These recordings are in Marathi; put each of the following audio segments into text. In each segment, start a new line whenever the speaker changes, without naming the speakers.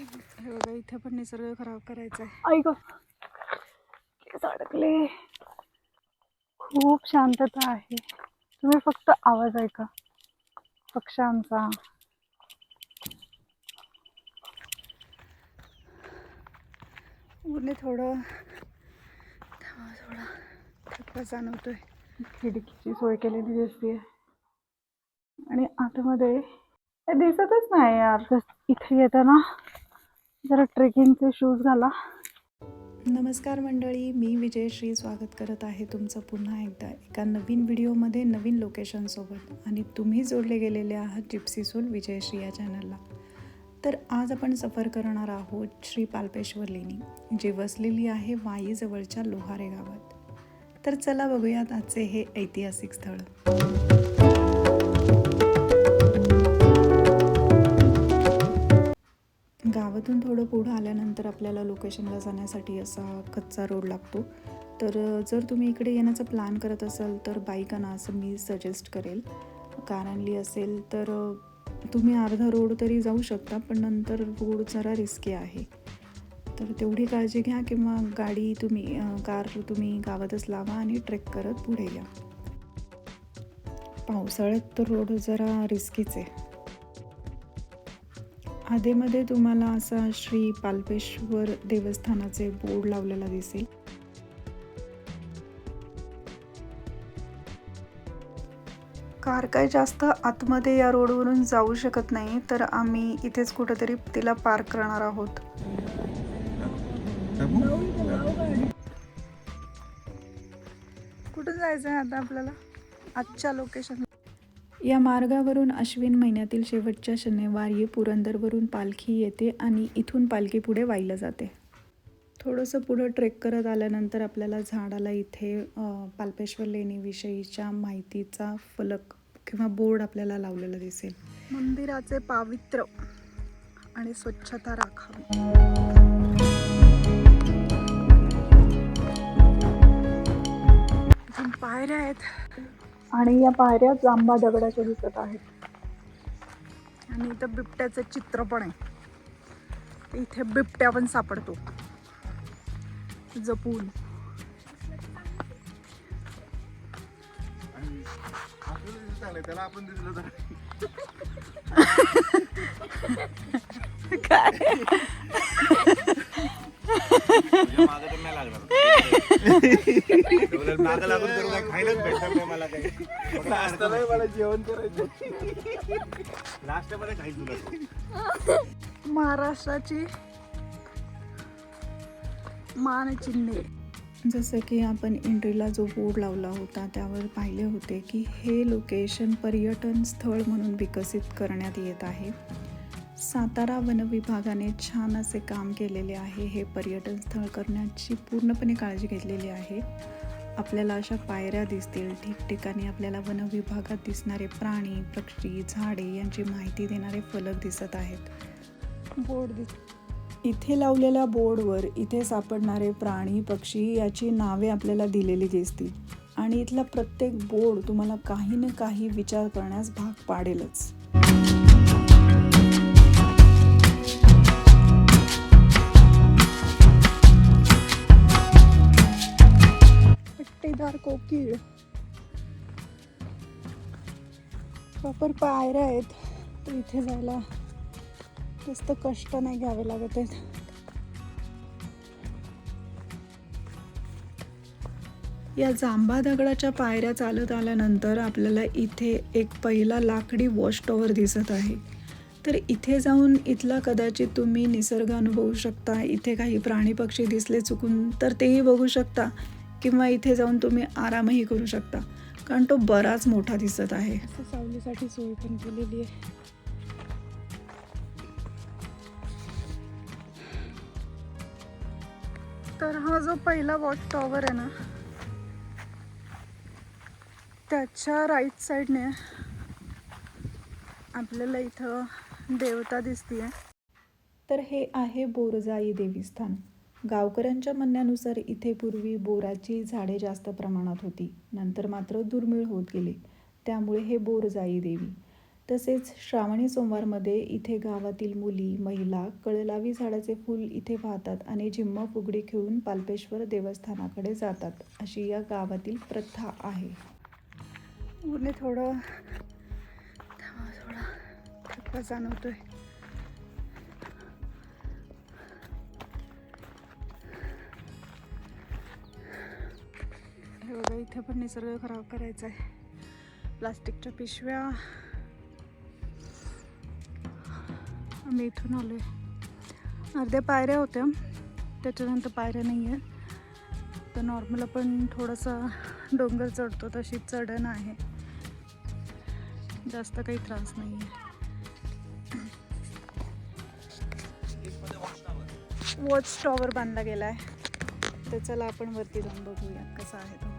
हे बघा इथे पण निसर्ग खराब करायचा आहे.
ऐक केस अडकले खूप शांतता आहे. तुम्ही फक्त आवाज ऐका. पक्ष्यांचा
ऊन थोडं. तेव्हा थोडा. थकवा जाणवतोय.
खिडकीची सोय केलेली दिसते आणि आतमध्ये. दिसतच नाही यार. इथे येताना. जरा ट्रेकिंगचे शूज घाला.
नमस्कार मंडळी मी विजयश्री स्वागत करत आहे तुमचं पुन्हा एकदा एका नवीन व्हिडिओमध्ये नवीन लोकेशनसोबत आणि तुम्ही जोडले गेलेले आहात जिप्सी सोल विजयश्री या चॅनलला तर आज आपण सफर करणार आहोत श्री पाल्पेश्वर लेणी जी वसलेली आहे वाईजवळच्या लोहारे गावात. तर चला बघूयात आजचे हे ऐतिहासिक स्थळ. गावातून थोडं पुढं आल्यानंतर आपल्याला लोकेशनला जाण्यासाठी असा कच्चा रोड लागतो. तर जर तुम्ही इकडे येण्याचा प्लॅन करत असाल तर बाईक आणा असं मी सजेस्ट करेल. कार आणली असेल तर तुम्ही अर्धा रोड तरी जाऊ शकता पण नंतर रोड जरा रिस्की आहे. तर तेवढी काळजी घ्या किंवा गाडी तुम्ही कार तुम्ही गावातच लावा आणि ट्रेक करत पुढे या. पावसाळ्यात तर रोड जरा रिस्कीच आहे. आधेमध्ये तुम्हाला असा श्री पाल्पेश्वर देवस्थानाचे बोर्ड लावलेला दिसेल. कार काय जास्त आतमध्ये या रोडवरून जाऊ शकत नाही तर आम्ही इथेच कुठेतरी तिला पार्क करणार आहोत. कुठं जायचं आहे आता आपल्याला? आजच्या लोकेशन या मार्गावरून अश्विन महिन्यातील शेवटच्या शनिवारी पुरंदरवरून पालखी येते आणि इथून पालखी पुढे वाहिलं जाते. थोडंसं पुढं ट्रेक करत आल्यानंतर आपल्याला झाडाला इथे पाल्पेश्वर लेणीविषयीच्या माहितीचा फलक किंवा बोर्ड आपल्याला लावलेला दिसेल. मंदिराचे पावित्र्य आणि स्वच्छता राखावी. पायऱ्या आहेत.
आणि या पायऱ्या जांबा दगडाच्या दिसत आहेत.
आणि इथं बिबट्याचं चित्र पण आहे. इथे बिबट्या पण सापडतो. जपून.
त्याला आपण दिसलं काय?
महाराष्ट्राची मान चिन्हे जसं की आपण एंट्रीला जो बोर्ड लावला होता त्यावर पाहिले होते की हे लोकेशन पर्यटन स्थळ म्हणून विकसित करण्यात येत आहे. सातारा वन विभागाने छान असे काम केलेले आहे. हे पर्यटन स्थळ करण्याची पूर्णपणे काळजी घेतलेली आहे. आपल्याला अशा पायऱ्या दिसतील. ठिकठिकाणी आपल्याला वन विभागात दिसणारे प्राणी पक्षी झाडे यांची माहिती देणारे फलक दिसत आहेत. बोर्ड दिस इथे लावलेल्या बोर्डवर इथे सापडणारे प्राणी पक्षी याची नावे आपल्याला दिलेली दिसतील. आणि इथला प्रत्येक बोर्ड तुम्हाला काही ना काही विचार करण्यास भाग पाडेलच. कोकिळ प्रॉपर पायऱ्या आहेत. तर इथे जायला जास्त कष्ट नाही घ्यावे लागत आहेत. या जांभा दगडाच्या पायऱ्या चालत आल्यानंतर आपल्याला इथे एक पहिला लाकडी वॉश टॉवर दिसत आहे. तर इथे जाऊन इथला कदाचित तुम्ही निसर्ग अनुभवू शकता. इथे काही प्राणी पक्षी दिसले चुकून तर तेही बघू शकता. किंवा इथे जाऊन तुम्ही आरामही करू शकता. कारण तो बराच मोठा दिसत आहे. सावलीसाठी सोय पण केलेली आहे. तर हा जो पहिला वॉच टॉवर आहे ना त्याच्या राईट साईडने आपल्याला इथं देवता दिसतीये. तर हे आहे बोरजाई देवीस्थान. गावकऱ्यांच्या म्हणण्यानुसार इथे पूर्वी बोराची झाडे जास्त प्रमाणात होती. नंतर मात्र दुर्मिळ होत गेली. त्यामुळे हे बोरजाई देवी. तसेच श्रावणी सोमवारमध्ये इथे गावातील मुली महिला कळलावी झाडाचे फूल इथे पाहतात आणि झिम्मा फुगडी खेळून पाल्पेश्वर देवस्थानाकडे जातात अशी या गावातील प्रथा आहे.
थोडं थोडा जाणवतोय. हे बघा इथे पण निसर्ग खराब करायचा आहे. प्लास्टिकच्या पिशव्या. आम्ही इथून आलो आहे अर्ध्या पायऱ्या होत्या. त्याच्यानंतर पायऱ्या नाही आहेत तर नॉर्मल आपण थोडासा डोंगर चढतो तशी चढण आहे. जास्त काही त्रास नाही आहे वॉच टॉवर बांधला गेला आहे तर चला आपण वरती जाऊन बघूया कसा आहे तो.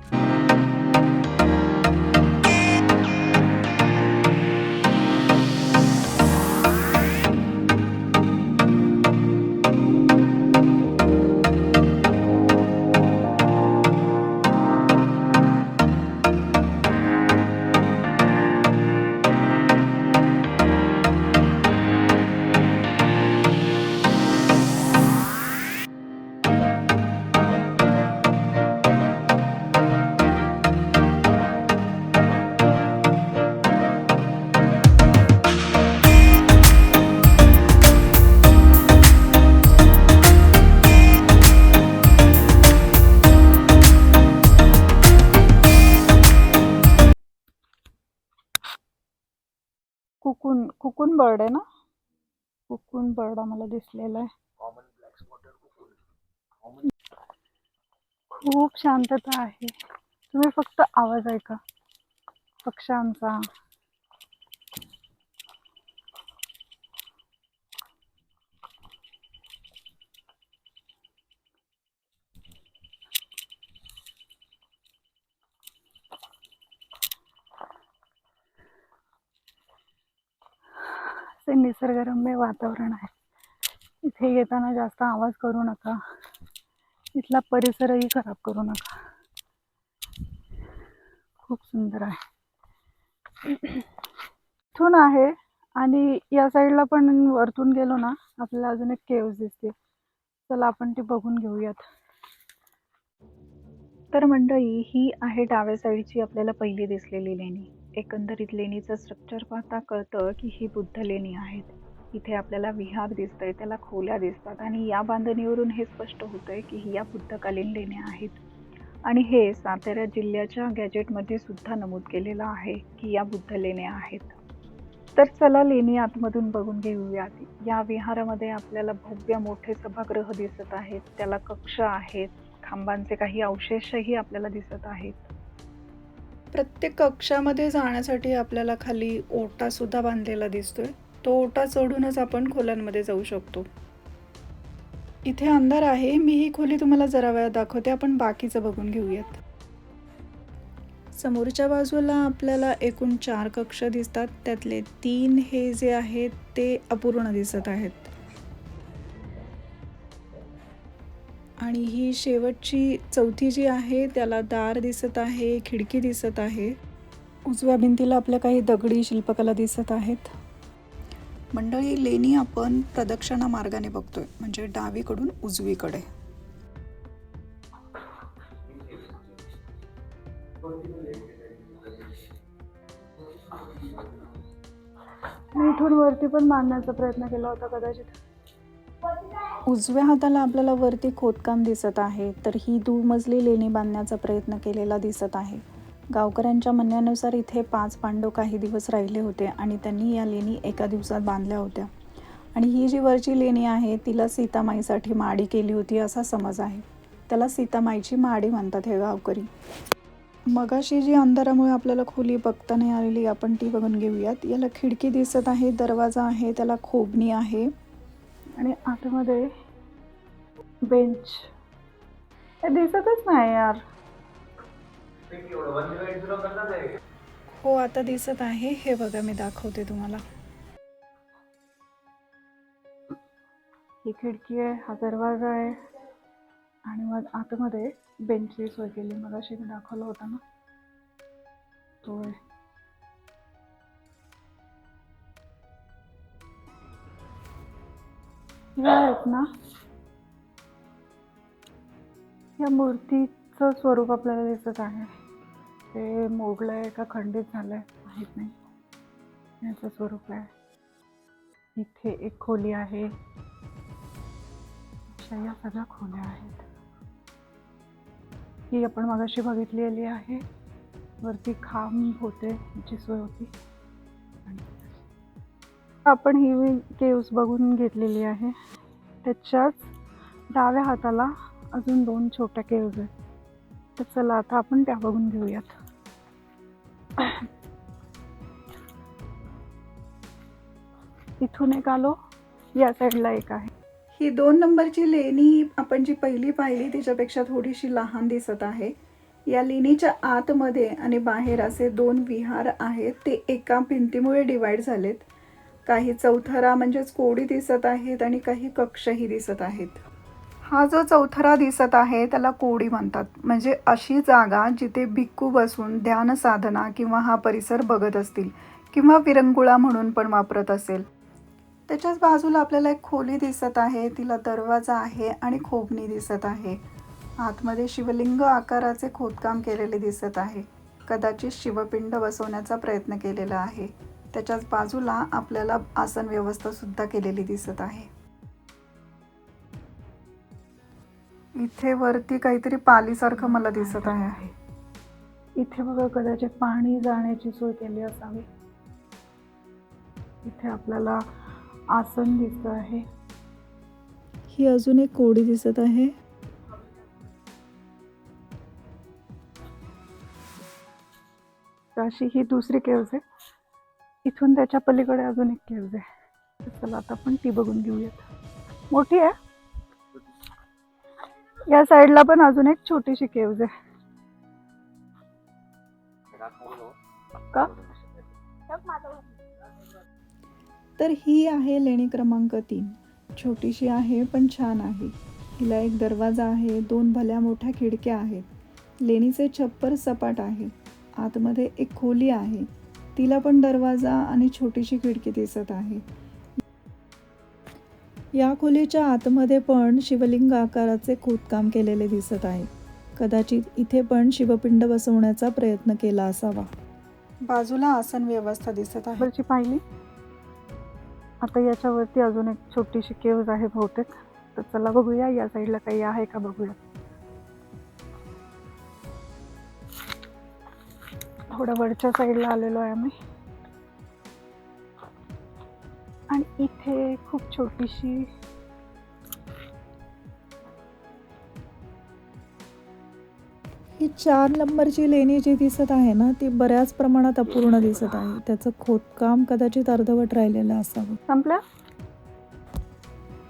कुकून बर्ड आहे ना? कुकून बर्ड आम्हाला दिसलेला आहे. खूप शांतता आहे. तुम्ही फक्त आवाज ऐका. पक्ष्यांचा. असे निसर्गरम्य वातावरण आहे. इथे येताना जास्त आवाज करू नका. इथला परिसरही खराब करू नका. खूप सुंदर आहे. इथून आहे आणि या साईडला पण वरतून गेलो ना आपल्याला अजून एक केव्ज दिसते. चला आपण ती बघून घेऊयात.
तर मंडळी ही आहे डाव्या साईडची आपल्याला पहिली दिसलेली लेणी. एकंदरीत लेणीचं स्ट्रक्चर पाहता कळतं की ही बुद्ध लेणी आहेत. इथे आपल्याला विहार दिसतंय त्याला खोल्या दिसतात आणि या बांधणीवरून हे स्पष्ट होतंय की ही या बुद्धकालीन लेण्या आहेत. आणि हे सातारा जिल्ह्याच्या गॅजेटमध्ये सुद्धा नमूद केलेलं आहे की या बुद्ध लेण्या आहेत. तर चला लेणी आतमधून बघून घेऊयात या विहारामध्ये आपल्याला भव्य मोठे सभागृह दिसत आहेत त्याला कक्ष आहेत खांबांचे काही अवशेषही आपल्याला दिसत आहेत. प्रत्येक कक्षामध्ये जाण्यासाठी आपल्याला खाली ओटासुद्धा बांधलेला दिसतोय. तो ओटा चढूनच आपण खोल्यांमध्ये जाऊ शकतो. इथे अंधार आहे. मी ही खोली तुम्हाला जरा वेळा दाखवते. आपण बाकीचं बघून घेऊयात. समोरच्या बाजूला आपल्याला एकूण चार कक्ष दिसतात. त्यातले तीन हे जे आहेत ते अपूर्ण दिसत आहेत. आणि ही शेवटची चौथी जी आहे त्याला दार दिसत आहे खिडकी दिसत आहे. उजव्या भिंतीला आपल्या काही दगडी शिल्पकला दिसत आहेत. मंडळी लेणी आपण प्रदक्षिणा मार्गाने बघतोय म्हणजे डावीकडून उजवीकडे.
मी इथून वरती पण बांधण्याचा प्रयत्न केला होता कदाचित.
उजव्या हाताला आपल्याला वरती खोदकाम दिसत आहे तर ही दुमजली लेणी बांधण्याचा प्रयत्न केलेला दिसत आहे. गावकऱ्यांच्या म्हणण्यानुसार इथे पाच पांडव काही दिवस राहिले होते आणि त्यांनी या लेणी एका दिवसात बांधल्या होत्या. आणि ही जी वरची लेणी आहे तिला सीतामाईसाठी माडी केली होती असा समज आहे. त्याला सीतामाईची माडी म्हणतात हे गावकरी. मगाशी जी अंधारामुळे आपल्याला खोली बघता नाही आलेली आपण ती बघून घेऊयात. याला खिडकी दिसत आहे दरवाजा आहे त्याला खोबणी आहे.
आणि आतमध्ये बेंच. दिसतच नाही यार.
हो आता दिसत आहे. हे बघा मी दाखवते तुम्हाला.
ही खिडकी आहे हा दरवाजा आहे. आणि मग आतमध्ये बेंचेस वगैरे. मग अशी मी दाखवलं होता ना. तो आहे. या आहेत ना? या मूर्तीचं स्वरूप आपल्याला दिसत आहे. ते मोडलंय का खंडित झालंय माहीत नाही. याचं स्वरूप आहे. इथे एक खोली आहे. अशा या सगळ्या खोल्या आहेत. ही आपण मगाशी बघितलेली आहे. वरती खांब होते याची सोय होती. आणि आपण ही केव्स बघून घेतलेली आहे. त्याच्याच डाव्या हाताला अजून दोन छोट्या केव्ज आहेत. तर चला आता आपण त्या बघून घेऊयात. इथून एक आलो या साईडला एक आहे.
ही दोन नंबरची लेणी आपण जी पहिली पाहिली तिच्यापेक्षा थोडीशी लहान दिसत आहे. या लेणीच्या आतमध्ये आणि बाहेर असे दोन विहार आहेत ते एका भिंतीमुळे डिवाईड झालेत. काही चौथरा म्हणजेच कोडी दिसत आहेत आणि काही कक्षही दिसत आहेत. हा जो चौथरा दिसत आहे त्याला कोडी म्हणतात. म्हणजे अशी जागा जिथे भिक्खू बसून ध्यान साधना किंवा हा परिसर बघत असतील किंवा विरंगुळा म्हणून पण वापरत असेल. त्याच्याच बाजूला आपल्याला एक खोली दिसत आहे तिला दरवाजा आहे आणि खोबणी दिसत आहे. आतमध्ये शिवलिंग आकाराचे खोदकाम केलेले दिसत आहे. कदाचित शिवपिंड बसवण्याचा प्रयत्न केलेला आहे. त्याच्याच बाजूला आपल्याला आसन व्यवस्था सुद्धा केलेली दिसत आहे. इथे वरती काहीतरी पालीसारखं मला दिसत आहे.
इथे बघा कदाचित पाणी जाण्याची सोय केली असावी. इथे आपल्याला आसन दिसत आहे.
ही अजून एक कोडी दिसत आहे.
अशी ही दुसरी केव्ज आहे? इथून त्याच्या पलीकडे अजून एक केव्ज आहे. चला आता आपण ती बघून घेऊयात. मोठी आहे? या साईडला पण अजून एक छोटीशी केव्ज आहे. का?
तर ही आहे लेणी क्रमांक तीन. छोटीशी आहे पण छान आहे. हिला एक दरवाजा आहे दोन भल्या मोठ्या खिडक्या आहेत. लेणीचे छप्पर सपाट आहे. आतमध्ये एक खोली आहे. तिला पण दरवाजा आणि छोटीशी खिडकी दिसत आहे. या खोलीच्या आतमध्ये पण शिवलिंग आकाराचे खोदकाम केलेले दिसत आहे. कदाचित इथे पण शिवपिंड बसवण्याचा प्रयत्न केला असावा. बाजूला आसन व्यवस्था दिसत आहे.
पाहिली आता याच्यावरती अजून एक छोटीशी केव्ज आहे बहुतेक. तर चला बघूया या साईडला काही आहे का बघूया. थोड्या वरच्या साईडला आलेलो आहे आम्ही. आणि इथे खूप छोटीशी
ही चार नंबरची लेणी जी दिसत आहे ना ती बऱ्याच प्रमाणात अपूर्ण दिसत आहे. त्याचं खोदकाम कदाचित अर्धवट राहिलेलं असावं.
संपल्या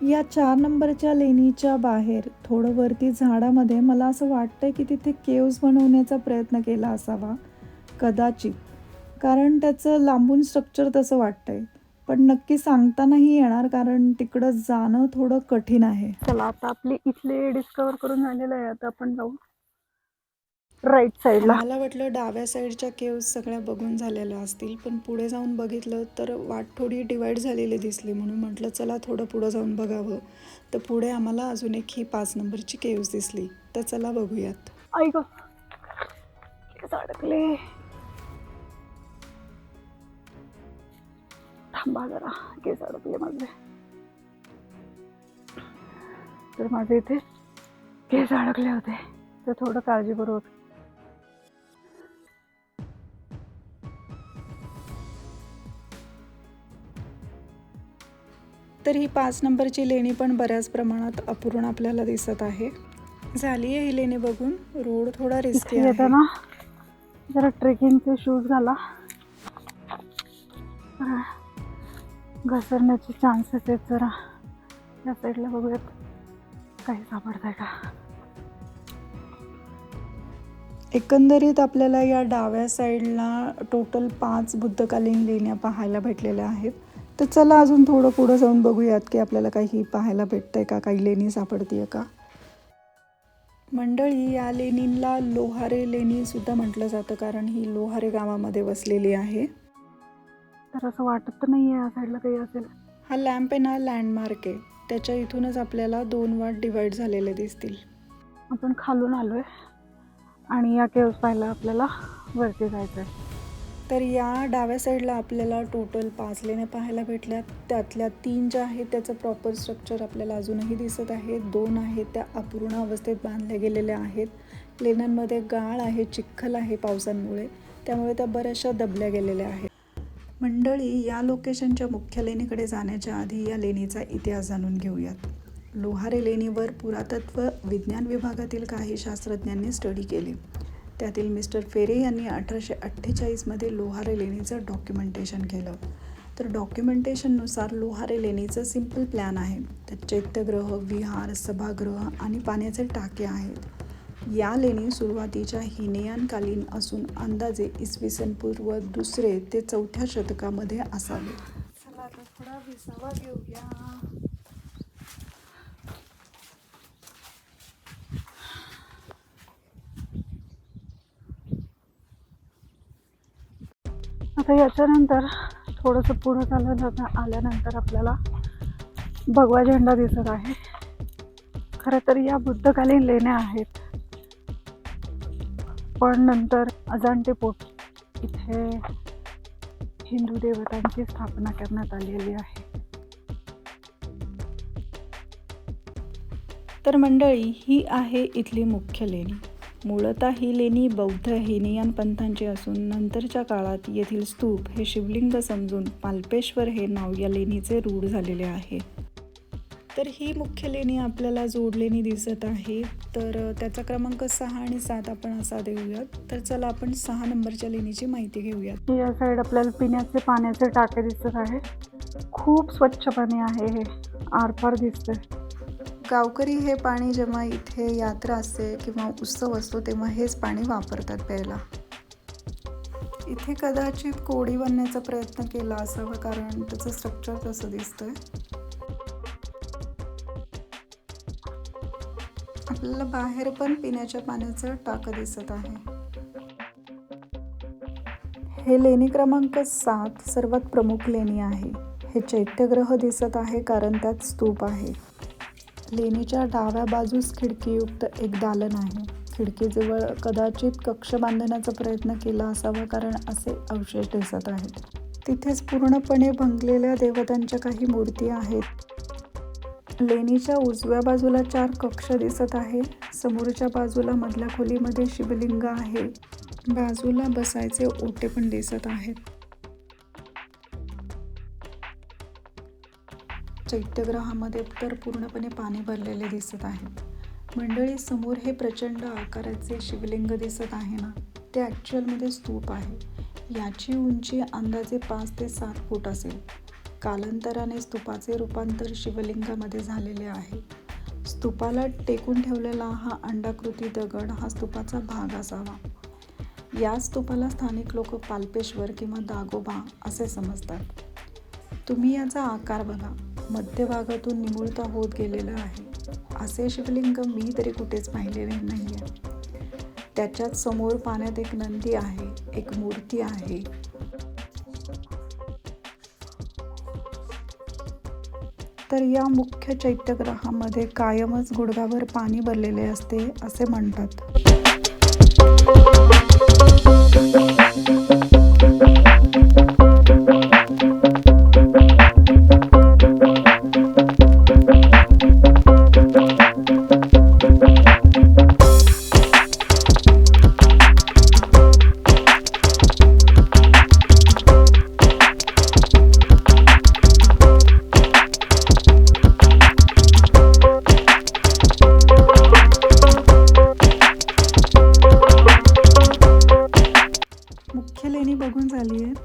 या चार नंबरच्या लेणीच्या बाहेर थोडं वरती झाडामध्ये मला असं वाटतंय की तिथे केव्ज बनवण्याचा प्रयत्न केला असावा. कदाचित. कारण त्याचं लांबून स्ट्रक्चर तसं वाटतंय. पण नक्की सांगता नाही येणार कारण तिकडं जाणं थोडं कठीण आहे.
चला आता आपली इथले डिस्कवर करून झालेलं आहे. आता आपण जाऊ. राईट साईडला
मला वाटलं डाव्या साईडच्या केव्ज सगळ्या बघून झालेल्या असतील. पण पुढे जाऊन बघितलं तर वाट थोडी डिवाईड झालेली दिसली. म्हणून म्हटलं चला थोडं पुढं जाऊन बघावं. तर पुढे आम्हाला अजून एक ही पाच नंबरची केव्ज दिसली. तर चला बघूयात.
ऐक अडकले थांबा जरा केस अडकले माझे. तर माझे इथे केस अडकले होते. तर थोडं काळजीपूर्वक
तर ही पाच नंबरची लेणी पण बऱ्याच प्रमाणात अपूर्ण आपल्याला दिसत आहे. झाली आहे ही लेणी बघून. रोड थोडा रिस्की
येताना जरा ट्रेकिंगचे शूज घाला. घसरण्याचे चान्सेस आहेत जरा. या साईडला बघूयात. काही सापडत आहे का?
एकंदरीत आपल्याला या डाव्या साईडला टोटल पाच बुद्धकालीन लेण्या पाहायला भेटलेल्या आहेत. तर चला अजून थोडं पुढं जाऊन बघूयात की आपल्याला काही पाहायला भेटतंय का? काही लेणी सापडतीये का? मंडळी या लेणींला लोहारे लेणी सुद्धा म्हटलं जातं कारण ही लोहारे गावामध्ये वसलेली आहे.
तर असं वाटत तर नाही आहे या साईडला काही असेल.
हा लॅम्प आहे ना लँडमार्क आहे. त्याच्या इथूनच आपल्याला दोन वाट डिवाईड झालेले दिसतील.
आपण खालून आलो आहे आणि या केव्स पाहायला आपल्याला वरती जायचं आहे
तर या डाव्या साईडला आपल्याला टोटल पाच लेण्या पाहायला भेटल्या त्यातल्या तीन ज्या आहेत त्याचं प्रॉपर स्ट्रक्चर आपल्याला अजूनही दिसत आहे. दोन आहेत त्या अपूर्ण अवस्थेत बांधल्या गेलेल्या आहेत. लेण्यांमध्ये गाळ आहे चिखल आहे पावसांमुळे. त्यामुळे त्या बऱ्याचशा दबल्या गेलेल्या आहेत. मंडळी या लोकेशनच्या मुख्य लेणीकडे जाण्याच्या आधी या लेणीचा इतिहास जाणून घेऊयात. लोहारे लेणीवर पुरातत्व विज्ञान विभागातील काही शास्त्रज्ञांनी स्टडी केली. त्यातील मिस्टर फेरे यांनी अठराशे अठ्ठेचाळीसमध्ये लोहारे लेणीचं डॉक्युमेंटेशन केलं. तर डॉक्युमेंटेशननुसार लोहारे लेणीचं सिंपल प्लॅन आहे. त्यात चैत्यग्रह विहार सभागृह आणि पाण्याचे टाके आहेत. या लेणी सुरुवातीच्या हिनयानकालीन असून अंदाजे इसवी सन पूर्व दुसरे ते चौथ्या शतकामध्ये असावे.
चला आता थोडा विसावा घेऊया. आता याच्यानंतर थोडंसं पुढं चालत आल्यानंतर आपल्याला भगवा झेंडा दिसत आहे. खरं तर या बुद्धकालीन लेण्या आहेत. पण नंतर अजांटेपोट इथे हिंदू देवतांची स्थापना करण्यात आलेली आहे.
तर मंडळी ही आहे इथली मुख्य लेणी. मूळतः ही लेणी बौद्ध हिनियान पंथांची असून नंतरच्या काळात येथील स्तूप हे शिवलिंग समजून पाल्पेश्वर हे नाव या लेणीचे रूढ झालेले आहे. तर ही मुख्य लेणी आपल्याला जोडलेली दिसत आहे तर त्याचा क्रमांक सहा आणि सात आपण असा देऊयात. तर चला आपण सहा नंबरच्या लेणीची माहिती घेऊयात.
या साईड आपल्याला पिण्याचे पाण्याचे टाके दिसत आहे खूप स्वच्छ पाणी आहे हे. आरपार दिसतंय.
गावकरी हे पाणी जेव्हा इथे यात्रा असते किंवा उत्सव असतो तेव्हा हेच पाणी वापरतात प्यायला. इथे कदाचित कोडी बनण्याचा प्रयत्न केला असावा कारण त्याचं स्ट्रक्चर तसं दिसतंय. आपल्याला बाहेर पण पिण्याच्या पाण्याचं टाकं दिसत आहे. हे लेणी क्रमांक सात सर्वात प्रमुख लेणी आहे. हे चैत्यग्रह दिसत आहे कारण त्यात स्तूप आहे. लेणीच्या डाव्या बाजूस खिडकीयुक्त एक दालन आहे. खिडकीजवळ कदाचित कक्ष बांधण्याचा प्रयत्न केला असावा कारण असे अवशेष दिसत आहेत. तिथेच पूर्णपणे भंगलेल्या देवतांच्या काही मूर्ती आहेत. लेणीच्या उजव्या बाजूला चार कक्ष दिसत आहे. समोरच्या बाजूला मधल्या खोलीमध्ये शिवलिंग आहे. बाजूला बसायचे ओटे पण दिसत आहेत. चैत्यग्रहामध्ये तर पूर्णपणे पाणी भरलेले दिसत आहे. मंडळी समोर हे प्रचंड आकाराचे शिवलिंग दिसत आहे ना? ते ॲक्च्युअलमध्ये स्तूप आहे. याची उंची अंदाजे पाच ते सात फूट असेल. कालांतराने स्तूपाचे रूपांतर शिवलिंगामध्ये झालेले आहे. स्तूपाला टेकून ठेवलेला हा अंडाकृती दगड हा स्तूपाचा भाग असावा. या स्तूपाला स्थानिक लोक पाल्पेश्वर किंवा दागोबा असे समजतात. तुम्ही याचा आकार बघा. मध्यभागातून निमुळता होत गेलेला आहे. असे शिवलिंग मी तरी कुठेच पाहिलेले नाही आहे त्याच्यात समोर पाण्यात एक नंदी आहे एक मूर्ती आहे तर या मुख्य चैत्यग्रहामध्ये कायमच गुडघाभर पाणी भरलेले असते असे म्हणतात.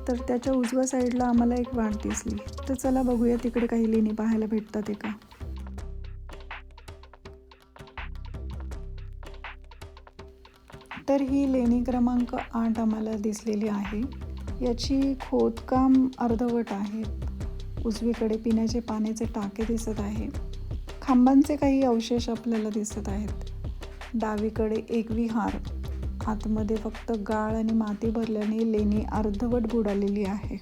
तर त्याच्या उजव्या साईडला आम्हाला एक वाट दिसली. तर चला बघूया तिकडे काही लेणी पाहायला भेटतात एका का? तर ही लेणी क्रमांक आठ आम्हाला दिसलेली आहे. याची खोदकाम अर्धवट आहे. उजवीकडे पिण्याचे पाण्याचे टाके दिसत आहे. खांबांचे काही अवशेष आपल्याला दिसत आहेत. डावीकडे एक विहार. आतमध्ये फक्त गाळ आणि माती भरल्याने लेणी अर्धवट बुडालेली आहे.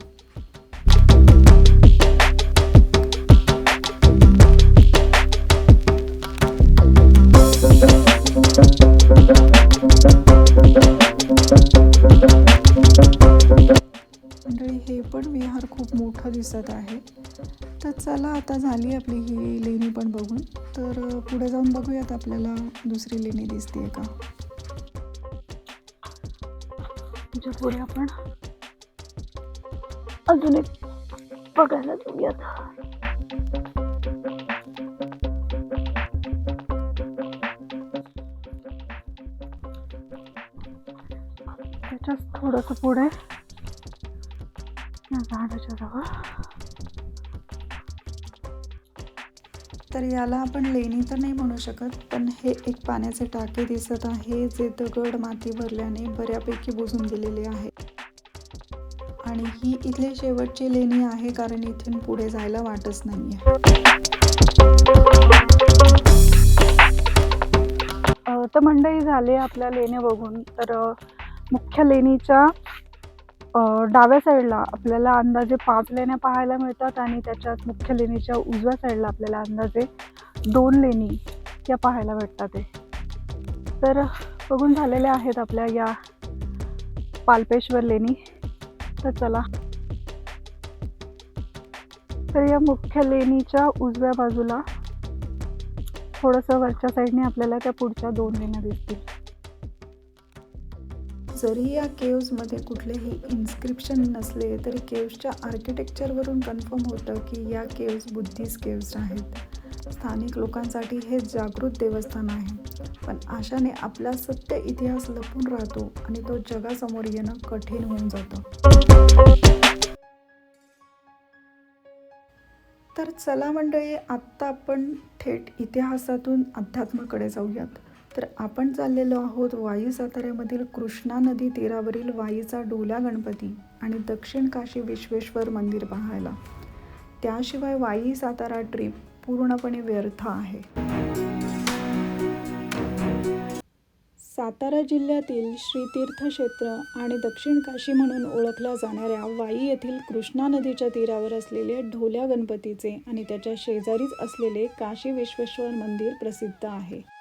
हे पण विहार खूप मोठं दिसत आहे. तर चला आता झाली आपली ही लेणी पण बघून. तर पुढे जाऊन बघूयात आपल्याला दुसरी लेणी दिसते का?
तुझ्या पुढे आपण अजून एक बघायला जाऊयात थोडस पुढे झाडाच्या जवळ
तर याला आपण लेणी तर नाही म्हणू शकत पण हे एक पाण्याचे टाके दिसत आहे जे दगड माती भरल्याने बऱ्यापैकी बुजून गेलेले आहे. आणि ही इथली शेवटची लेणी आहे कारण इथून पुढे जायला वाटच नाहीये.
तर मंडई झाले आपल्या लेण्या बघून. तर मुख्य लेणीच्या डाव्या साईडला आपल्याला अंदाजे पाच लेण्या पाहायला मिळतात आणि त्याच्यात मुख्य लेणीच्या उजव्या साईडला आपल्याला अंदाजे दोन लेणी या पाहायला भेटतात ते. तर बघून झालेल्या आहेत आपल्या या पालपेश्वर लेणी. तर चला. तर या मुख्य लेणीच्या उजव्या बाजूला थोडंसं वरच्या साईडने आपल्याला त्या पुढच्या दोन लेण्या दिसतील.
जरी या केव्जमध्ये कुठलेही इन्स्क्रिप्शन नसले तरी केव्जच्या आर्किटेक्चरवरून कन्फर्म होतं की या केव्ज बुद्धिस्ट केव्ज आहेत. स्थानिक लोकांसाठी हे जागृत देवस्थान आहे. पण आशाने आपला सत्य इतिहास लपून राहतो आणि तो जगासमोर येणं कठीण होऊन जातं. तर चला मंडळी आत्ता आपण थेट इतिहासातून अध्यात्माकडे जाऊयात. तर आपण चाललेलो आहोत वाई साताऱ्यामधील कृष्णा नदी तीरावरील वाईचा डोला गणपती आणि दक्षिण काशी विश्वेश्वर मंदिर पाहायला. त्याशिवाय वाई सातारा ट्रिप पूर्णपणे व्यर्थ आहे. सातारा जिल्ह्यातील श्रीतीर्थक्षेत्र आणि दक्षिण काशी म्हणून ओळखल्या जाणाऱ्या वाई येथील कृष्णा नदीच्या तीरावर असलेले ढोल्या गणपतीचे आणि त्याच्या शेजारीच असलेले काशी विश्वेश्वर मंदिर प्रसिद्ध आहे.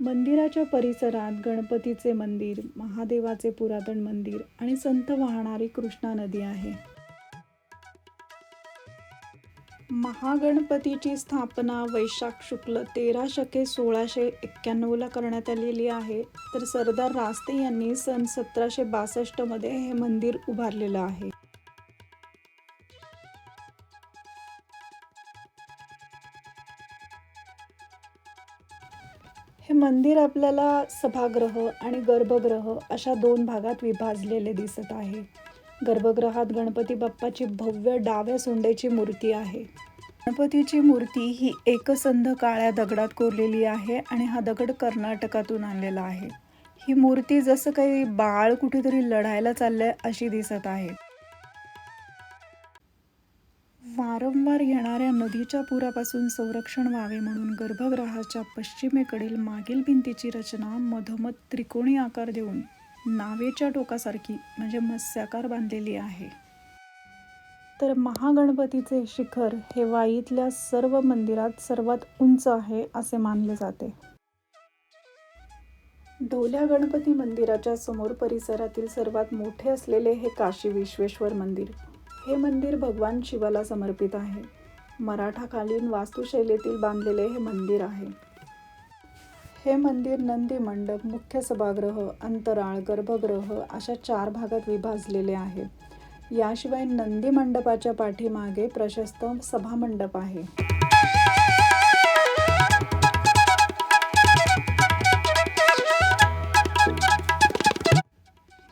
मंदिराच्या परिसरात गणपतीचे मंदिर महादेवाचे पुरातन मंदिर आणि संत वाहणारी कृष्णा नदी आहे. महागणपतीची स्थापना वैशाख शुक्ल तेरा शके सोळाशे एक्क्याण्णवला करण्यात आलेली आहे. तर सरदार रास्ते यांनी सन सतराशे बासष्टमध्ये हे मंदिर उभारलेलं आहे. मंदिर आपल्याला सभागृह आणि गर्भगृह अशा दोन भागात विभाजलेले दिसत आहे. गर्भगृहात गणपती बाप्पाची भव्य डाव्या सोंडेची मूर्ती आहे. गणपतीची मूर्ती ही एकसंध काळ्या दगडात कोरलेली आहे आणि हा दगड कर्नाटकातून आणलेला आहे. ही मूर्ती जसं काही बाळ कुठेतरी लढायला चाललंय अशी दिसत आहे. वारंवार येणाऱ्या नदीच्या पुरापासून संरक्षण व्हावे म्हणून गर्भगृहाच्या पश्चिमेकडील मागील भिंतीची रचना मधोमध त्रिकोणी आकार देऊन नावेच्या टोकासारखी म्हणजे मत्स्याकार बांधलेली आहे. तर महागणपतीचे शिखर हे वाईतल्या सर्व मंदिरात सर्वात उंच आहे असे मानले जाते. ढोल्या गणपती मंदिराच्या समोर परिसरातील सर्वात मोठे असलेले हे काशी विश्वेश्वर मंदिर. हे मंदिर भगवान शिवाला समर्पित आहे. मराठाकालीन वास्तुशैलीतील बांधलेले हे मंदिर आहे. हे मंदिर नंदी मंडप मुख्य सभागृह अंतराळ गर्भगृह अशा चार भागात विभाजलेले आहे. याशिवाय नंदी मंडपाच्या पाठीमागे प्रशस्त सभामंडप आहे.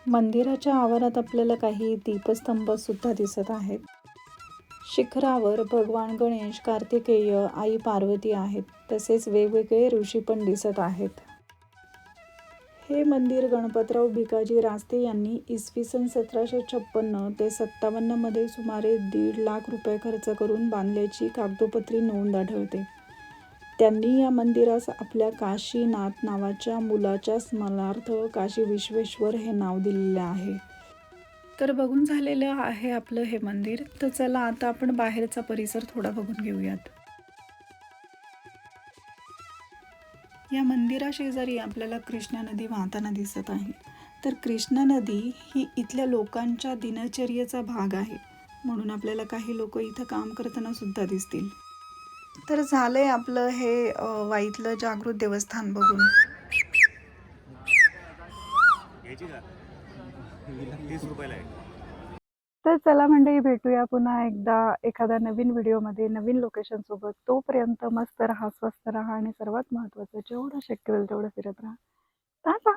मंदिराच्या आवारात आपल्याला काही दीपस्तंभ सुद्धा दिसत आहेत. शिखरावर भगवान गणेश कार्तिकेय आई पार्वती आहेत. तसेच वेगवेगळे ऋषी पण दिसत आहेत. हे मंदिर गणपतराव भिकाजी रास्ते यांनी इसवी सन सतराशे छप्पन्न ते सत्तावन्नमध्ये सुमारे दीड लाख रुपये खर्च करून बांधल्याची कागदोपत्री नोंद आढळते. त्यांनी या मंदिरास आपल्या काशीनाथ नावाच्या मुलाच्या स्मरणार्थ काशी विश्वेश्वर हे नाव दिलेले आहे. तर बघून झालेलं आहे आपलं हे मंदिर. तर चला आता आपण बाहेरचा परिसर थोडा बघून घेऊयात. या मंदिराशेजारी आपल्याला कृष्णा नदी वाहताना दिसत आहे. तर कृष्णा नदी ही इथल्या लोकांच्या दिनचर्येचा भाग आहे. म्हणून आपल्याला काही लोक इथं काम करताना सुद्धा दिसतील. तर झालंय आपलं हे वाईतलं जागृत देवस्थान बघून.
घ्यायची का? तीस रुपयाला आहे.
तर चला मंडळी भेटूया पुन्हा एकदा एखाद्या नवीन व्हिडिओमध्ये नवीन लोकेशन सोबत. तोपर्यंत मस्त राहा स्वस्त राहा आणि सर्वात महत्त्वाचं जेवढं शक्य होईल तेवढं फिरत राहा. टाटा!